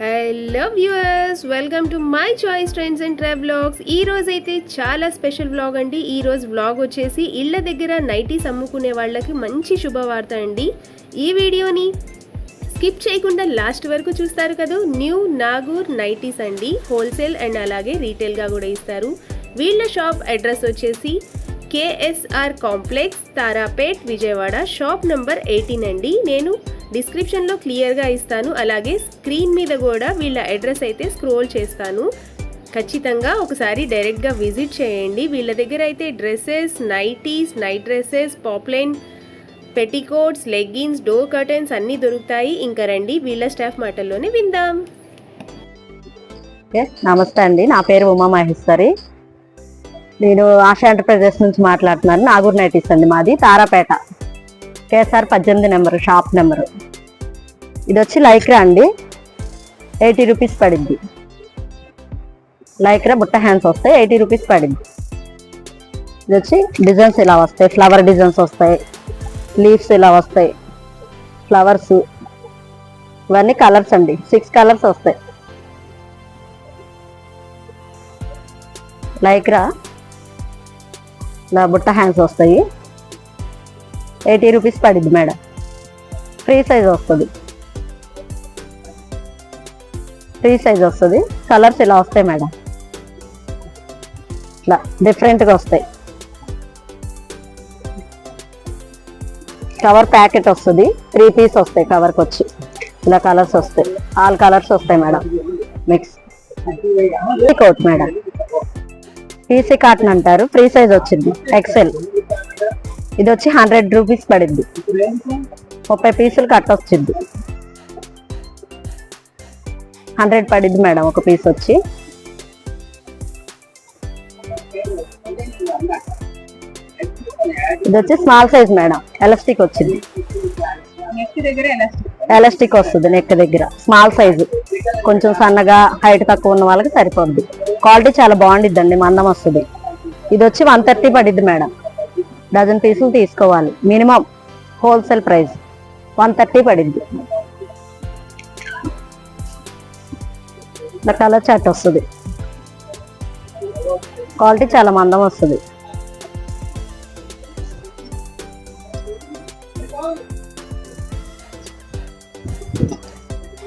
Hello viewers welcome to my choice trends and travelogues ఈ రోజు అయితే చాలా స్పెషల్ వ్లాగ్ అండి. ఈ రోజు వ్లాగ్ వచ్చేసి ఇళ్ళ దగ్గర నైటీస్ అమ్ముకునే వాళ్ళకి మంచి శుభవార్త అండి. ఈ వీడియోని స్కిప్ చేయకుండా లాస్ట్ వరకు చూస్తారు కదా. న్యూ నాగూర్ నైటీస్ అండి. హోల్సేల్ అండ్ అలాగే రీటైల్గా కూడా ఇస్తారు. వీళ్ళ షాప్ అడ్రస్ వచ్చేసి KSR complex Tarapet Vijayawada shop number eighteen అండి. నేను డిస్క్రిప్షన్లో క్లియర్గా ఇస్తాను. అలాగే స్క్రీన్ మీద కూడా వీళ్ళ అడ్రస్ అయితే స్క్రోల్ చేస్తాను. ఖచ్చితంగా ఒకసారి డైరెక్ట్గా విజిట్ చేయండి. వీళ్ళ దగ్గర అయితే dresses nighties night dresses poplin petticoats leggings door curtains అన్నీ దొరుకుతాయి. ఇంకా రండి వీళ్ళ స్టాఫ్ మాటల్లోనే విందాం. నమస్తే అండి. నా పేరు ఉమా మహేశ్వరి. నేను ఆశా ఎంటర్ప్రైజెస్ నుంచి మాట్లాడుతున్నాను. నాగూర్ నైటీస్ అండి మాది తారాపేట. కేఎస్ఆర్ పద్దెనిమిది నెంబరు షాప్ నెంబరు. ఇది వచ్చి లైక్రా అండి. ఎయిటీ రూపీస్ పడింది లైక్రా బుట్ట హ్యాండ్స్ వస్తాయి ఎయిటీ రూపీస్ పడింది ఇది వచ్చి డిజైన్స్ ఇలా వస్తాయి ఫ్లవర్ డిజైన్స్ వస్తాయి లీవ్స్ ఇలా వస్తాయి ఫ్లవర్స్. ఇవన్నీ కలర్స్ అండి సిక్స్ కలర్స్ వస్తాయి. లైక్రా ఇలా బుట్ట హ్యాండ్స్ వస్తాయి. ఎయిటీ రూపీస్ పడింది మేడం. ఫ్రీ సైజ్ వస్తుంది. ఫ్రీ సైజ్ వస్తుంది. కలర్స్ ఇలా వస్తాయి మేడం. ఇట్లా డిఫరెంట్గా వస్తాయి. కవర్ ప్యాకెట్ వస్తుంది. త్రీ పీస్ వస్తాయి కవర్కి వచ్చి. ఇలా కలర్స్ వస్తాయి. ఆల్ కలర్స్ వస్తాయి madam. Mix coat madam. PC cotton అంటారు. ఫ్రీ సైజ్ వచ్చింది. ఎక్సెల్ ఇది వచ్చి హండ్రెడ్ రూపీస్ పడింది. ముప్పై పీసులు కట్ వచ్చింది. హండ్రెడ్ పడింది మేడం ఒక పీస్ వచ్చి. ఇది వచ్చి స్మాల్ సైజ్ మేడం ఎలాస్టిక్ వచ్చింది. ఎలాస్టిక్ వస్తుంది నెక్ దగ్గర స్మాల్ సైజు. కొంచెం సన్నగా హైట్ తక్కువ ఉన్న వాళ్ళకి సరిపోద్ది. క్వాలిటీ చాలా బాగుండిద్దండి మందం వస్తుంది. ఇది వచ్చి వన్ థర్టీ పడిద్ది మేడం. డజన్ పీసులు తీసుకోవాలి minimum wholesale price. One thirty పడిద్ది. ఇలా కలర్ చాట్ వస్తుంది. క్వాలిటీ చాలా మందం వస్తుంది.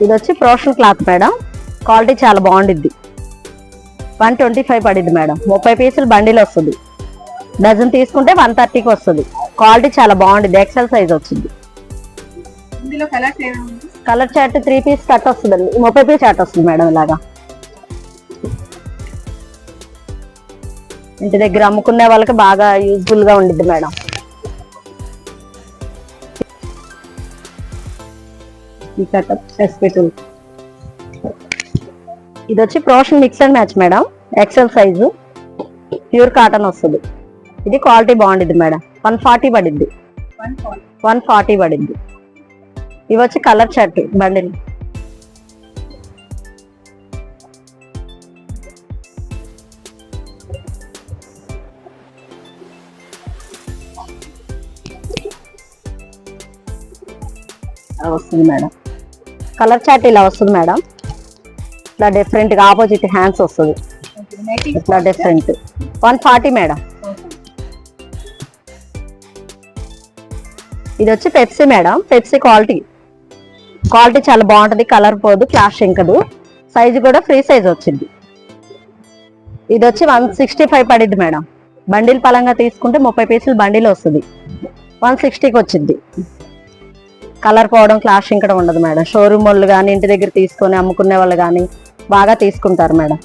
ఇది వచ్చి ప్రోషన్ క్లాత్ మేడం. క్వాలిటీ చాలా బాగుండిద్ది. వన్ ట్వంటీ ఫైవ్ పడిద్ది మేడం. ముప్పై పీసులు బండిల్ వస్తుంది. డజన్ తీసుకుంటే వన్ థర్టీకి వస్తుంది. క్వాలిటీ చాలా బాగుండిద్ది. ఎక్సెల్ సైజ్ వచ్చింది. Colour chart three piece cut వస్తుందండి. ముప్పై పీస్ చార్ట్ వస్తుంది మేడం ఇలాగా. ఇంటి దగ్గర అమ్ముకునే వాళ్ళకి బాగా యూజ్ఫుల్గా ఉండిద్ది మేడం. ఈ కటప్ ఎస్పెటల్ ఇది వచ్చి ప్రోషన్ mix and match madam. XL size pure cotton వస్తుంది. ఇది క్వాలిటీ బాగుండిద్ది మేడం. వన్ ఫార్టీ పడిద్ది. వన్ ఫార్టీ వన్ ఫార్టీ పడిద్ది. ఇవి వచ్చి కలర్ షర్ట్ బండిల్ వస్తుంది మేడం. కలర్ చార్ట్ ఇలా వస్తుంది మేడం. ఇట్లా డిఫరెంట్గా ఆపోజిట్ హ్యాండ్స్ వస్తుంది. ఇట్లా డిఫరెంట్ వన్ ఫార్టీ మేడం. ఇది వచ్చి Pepsi madam. Pepsi quality quality చాలా బాగుంటది. కలర్ పోదు క్లాష్ ఇంకదు సైజు కూడా ఫ్రీ సైజ్ వచ్చింది. ఇది వచ్చి వన్ సిక్స్టీ ఫైవ్ పడిద్ది మేడం. బండిల్ పలంగా తీసుకుంటే ముప్పై పీసులు బండిల్ వస్తుంది. వన్ సిక్స్టీకి వచ్చింది. కలర్ పోవడం క్లాష్ ఇంకడం ఉండదు మేడం. షోరూమ్ వాళ్ళు కానీ ఇంటి దగ్గర తీసుకొని అమ్ముకునే వాళ్ళు కానీ బాగా తీసుకుంటారు మేడం.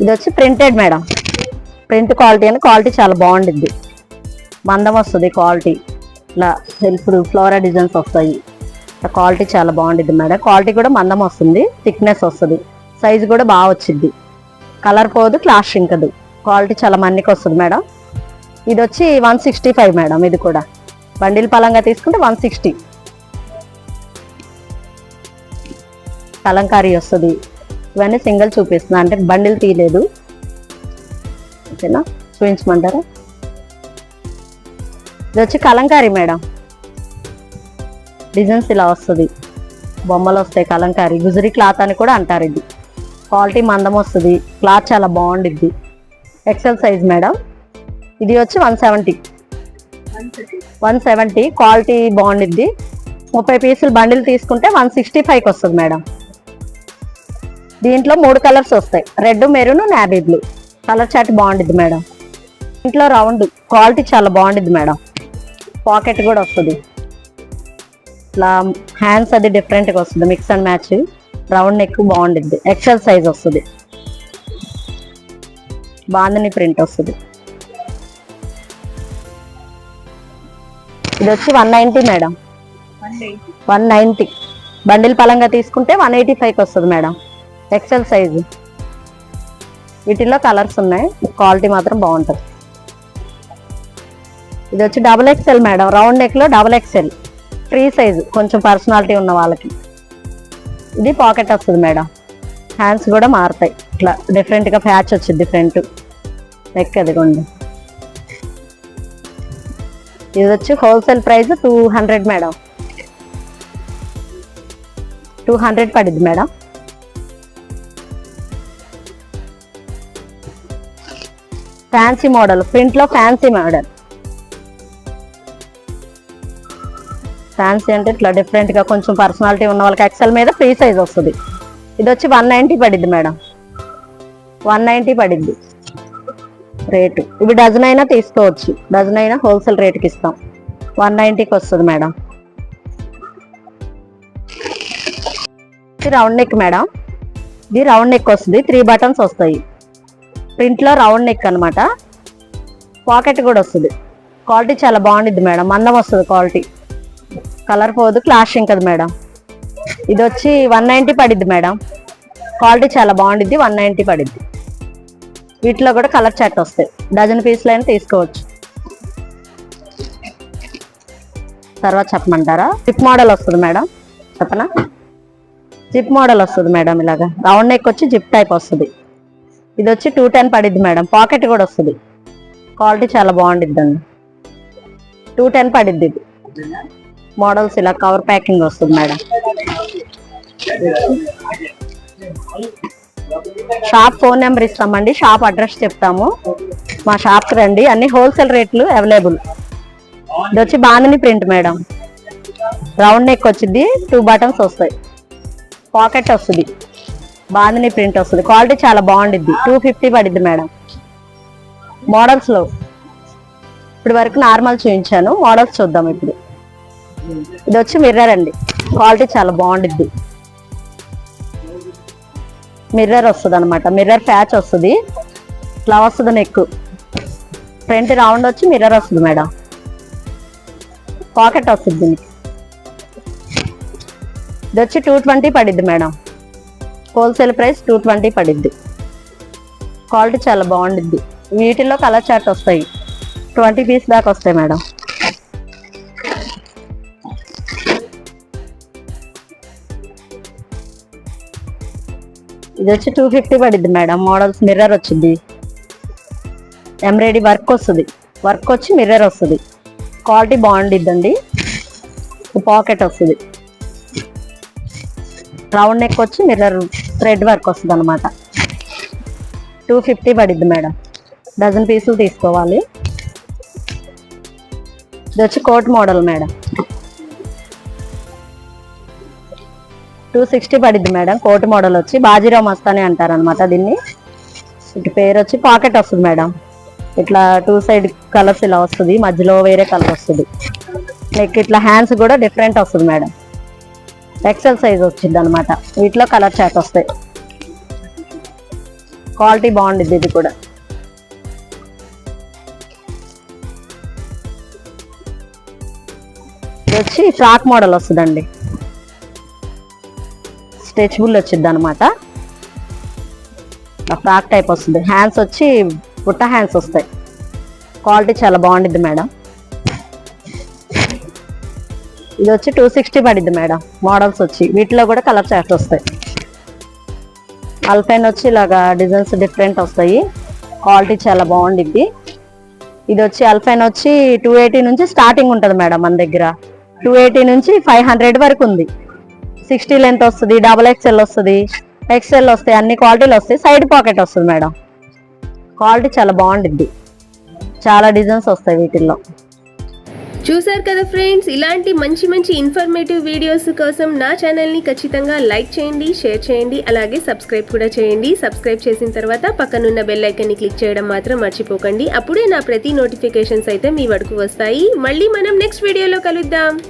ఇది వచ్చి ప్రింటెడ్ మేడం. ప్రింట్ క్వాలిటీ అని క్వాలిటీ చాలా బాగుండిద్ది. మందం వస్తుంది క్వాలిటీ ఇలా సెల్ఫ్ ఫ్లోరా డిజైన్స్ వస్తాయి. క్వాలిటీ చాలా బాగుండిద్ది మేడం. క్వాలిటీ కూడా మందం వస్తుంది థిక్నెస్ వస్తుంది. సైజు కూడా బాగా వచ్చింది కలర్ పోదు క్లాష్ ఇంకదు క్వాలిటీ చాలా మన్నికి వస్తుంది మేడం. ఇది వచ్చి వన్ సిక్స్టీ ఫైవ్ మేడం ఇది కూడా. బండిల్ పలంగా తీసుకుంటే వన్ సిక్స్టీ. కలంకారీ వస్తుంది. ఇవన్నీ సింగిల్ చూపిస్తున్నా అంటే బండిల్ తీయలేదు. ఓకేనా? చూపించమంటారా? ఇది వచ్చి కలంకారీ మేడం. డిజైన్స్ ఇలా వస్తుంది. బొమ్మలు వస్తాయి కలంకారీ. గుజరీ క్లాత్ అని కూడా అంటారు ఇది. క్వాలిటీ మందం వస్తుంది. క్లాత్ చాలా బాగుండిద్ది. XL size madam. ఇది వచ్చి one seventy one seventy quality బాగుండిద్ది ముప్పై పీసులు బండిల్ తీసుకుంటే వన్ సిక్స్టీ ఫైవ్కి వస్తుంది మేడం. దీంట్లో మూడు కలర్స్ వస్తాయి. Red maroon navy blue. Colour chart బాగుండిద్ది మేడం. ఇంట్లో రౌండ్ క్వాలిటీ చాలా బాగుండిద్ది మేడం. పాకెట్ కూడా వస్తుంది. ఇట్లా హ్యాండ్స్ అది డిఫరెంట్గా వస్తుంది. Mix and match round neck బాగుండిద్ది ఎక్సెల్ సైజ్ వస్తుంది. బాందని ప్రింట్ వస్తుంది. ఇది వచ్చి one ninety madam. One ninety ninety. Bundle పలంగా తీసుకుంటే వన్ ఎయిటీ ఫైవ్కి వస్తుంది మేడం. ఎక్సెల్ సైజు వీటిల్లో కలర్స్ ఉన్నాయి. క్వాలిటీ మాత్రం బాగుంటుంది. ఇది వచ్చి డబుల్ ఎక్స్ఎల్ మేడం. రౌండ్ నెక్లో డబుల్ ఎక్స్ఎల్ ఫ్రీ సైజు కొంచెం పర్సనాలిటీ ఉన్న వాళ్ళకి. ఇది పాకెట్ వస్తుంది మేడం. హ్యాండ్స్ కూడా మారుతాయి. ఇట్లా డిఫరెంట్గా ప్యాచ్ వచ్చింది డిఫరెంట్ నెక్ అదిగోండి. ఇది వచ్చి wholesale price two hundred madam. Two hundred పడింది మేడం. ఫ్యాన్సీ మోడల్ ప్రింట్లో ఫ్యాన్సీ మోడల్ ఫ్యాన్సీ అంటే ఇట్లా డిఫరెంట్గా కొంచెం పర్సనాలిటీ ఉన్న వాళ్ళకి ఎక్సెల్ మీద ఫ్రీ సైజ్ వస్తుంది. ఇది వచ్చి వన్ నైంటీ పడిద్ది మేడం. వన్ నైంటీ పడిద్ది రేటు. ఇవి డజన్ అయినా తీసుకోవచ్చు. డజన్ అయినా హోల్సేల్ రేట్కి ఇస్తాం. వన్ నైంటీకి వస్తుంది మేడం. ఇది రౌండ్ నెక్ మేడం. ఇది రౌండ్ నెక్ వస్తుంది. త్రీ బటన్స్ వస్తాయి. ప్రింట్లో రౌండ్ నెక్ అనమాట పాకెట్ కూడా వస్తుంది. క్వాలిటీ చాలా బాగుండిద్ది మేడం. మందం వస్తుంది క్వాలిటీ. కలర్ పోదు క్లాషింగ్ కదా మేడం. ఇది వచ్చి వన్ నైంటీ పడిద్ది మేడం. క్వాలిటీ చాలా బాగుండిద్ది వన్ నైంటీ పడిద్ది. వీటిలో కూడా కలర్ చాట్ వస్తాయి. డజన్ పీసులు అయినా తీసుకోవచ్చు. తర్వాత చెప్పమంటారా? జిప్ మోడల్ వస్తుంది మేడం. చెప్పనా? జిప్ మోడల్ వస్తుంది మేడం ఇలాగా. రౌండ్ నెక్ వచ్చి జిప్ టైప్ వస్తుంది. ఇది వచ్చి టూ టెన్ పడిద్ది మేడం. పాకెట్ కూడా వస్తుంది. క్వాలిటీ చాలా బాగుండిద్ది అండి. టూ టెన్ పడిద్ది ఇది. మోడల్స్ ఇలా కవర్ ప్యాకింగ్ వస్తుంది మేడం. షాప్ ఫోన్ నెంబర్ ఇస్తామండి. షాప్ అడ్రస్ చెప్తాము. మా షాప్కి రండి. అన్ని హోల్సేల్ రేట్లు అవైలబుల్. ఇది వచ్చి bandhani print madam. Round neck వచ్చింది. టూ బటన్స్ వస్తాయి. పాకెట్ వస్తుంది. బాందిని ప్రింట్ వస్తుంది. క్వాలిటీ చాలా బాగుండిద్ది. టూ ఫిఫ్టీ పడిద్ది మేడం. మోడల్స్లో ఇప్పుడు వరకు నార్మల్ చూపించాను మోడల్స్ చూద్దాం ఇప్పుడు. ఇది వచ్చి మిర్రర్ అండి. క్వాలిటీ చాలా బాగుండిద్ది. మిర్రర్ వస్తుంది అనమాట మిర్రర్ ప్యాచ్ వస్తుంది. ఇట్లా వస్తుంది నెక్ ఫ్రంట్ రౌండ్ వచ్చి మిర్రర్ వస్తుంది మేడం. పాకెట్ వస్తుంది దీనికి. ఇది వచ్చి two twenty పడిద్ది madam. Wholesale price two twenty పడిద్ది. Quality చాలా బాగుండిద్ది. వీటిల్లో కలర్ చార్ట్ వస్తాయి. ట్వంటీ పీస్ దాకా వస్తాయి మేడం. ఇది వచ్చి టూ ఫిఫ్టీ పడిద్ది మేడం. మోడల్స్ మిర్రర్ వచ్చింది ఎంబ్రాయిడరీ వర్క్ వస్తుంది. వర్క్ వచ్చి మిర్రర్ వస్తుంది. క్వాలిటీ బాగుండిద్దండి. పాకెట్ వస్తుంది. రౌండ్ నెక్ వచ్చి మిర్రర్ థ్రెడ్ వర్క్ వస్తుంది అనమాట టూ ఫిఫ్టీ పడిద్ది మేడం. డజన్ పీసులు తీసుకోవాలి. ఇది వచ్చి coat model madam. Two sixty పడిద్ది madam. Coat model వచ్చి బాజీరావు మస్తానే అంటారు అనమాట దీన్ని. ఇటు పేరు వచ్చి పాకెట్ వస్తుంది మేడం. ఇట్లా టూ సైడ్ కలర్స్ ఇలా వస్తుంది. మధ్యలో వేరే కలర్ వస్తుంది. నెక్ ఇట్లా హ్యాండ్స్ కూడా డిఫరెంట్ వస్తుంది మేడం. ఎక్సెల్ సైజ్ వచ్చింది అనమాట వీటిలో కలర్ చాట్ వస్తాయి. క్వాలిటీ బాగుండిద్ది ఇది కూడా. ఇది వచ్చి ఫ్రాక్ మోడల్ వస్తుందండి. స్ట్రెచబుల్ వచ్చింది అనమాట ఫ్రాక్ టైప్ వస్తుంది. హ్యాండ్స్ వచ్చి బుట్ట హ్యాండ్స్ వస్తాయి. క్వాలిటీ చాలా బాగుండిద్ది మేడం. ఇది వచ్చి టూ సిక్స్టీ పడిద్ది మేడం. మోడల్స్ వచ్చి. వీటిలో కూడా కలర్ చార్ట్స్ వస్తాయి. అల్పైన్ వచ్చి ఇలాగా డిజైన్స్ డిఫరెంట్ వస్తాయి. క్వాలిటీ చాలా బాగుండిద్ది. ఇది వచ్చి అల్ఫైన్ వచ్చి టూ ఎయిటీ నుంచి స్టార్టింగ్ ఉంటుంది మేడం మన దగ్గర. టూ ఎయిటీ నుంచి ఫైవ్ హండ్రెడ్ వరకు ఉంది. సిక్స్టీ లెంత్ వస్తుంది డబల్ ఎక్స్ఎల్ వస్తుంది ఎక్స్ఎల్ వస్తాయి అన్ని క్వాలిటీలు వస్తాయి. సైడ్ పాకెట్ వస్తుంది మేడం. క్వాలిటీ చాలా బాగుంటుంది చాలా డిజైన్స్ వస్తాయి వీటిల్లో. చూసారు కదా ఫ్రెండ్స్? ఇలాంటి మంచి మంచి ఇన్ఫర్మేటివ్ వీడియోస్ కోసం నా ఛానల్ని ఖచ్చితంగా లైక్ చేయండి షేర్ చేయండి అలాగే సబ్స్క్రైబ్ కూడా చేయండి. సబ్స్క్రైబ్ చేసిన తర్వాత పక్కనున్న బెల్ ఐకన్ని క్లిక్ చేయడం మాత్రం మర్చిపోకండి. అప్పుడే నా ప్రతి నోటిఫికేషన్స్ అయితే మీ వరకు వస్తాయి. మళ్ళీ మనం నెక్స్ట్ వీడియోలో కలుద్దాం.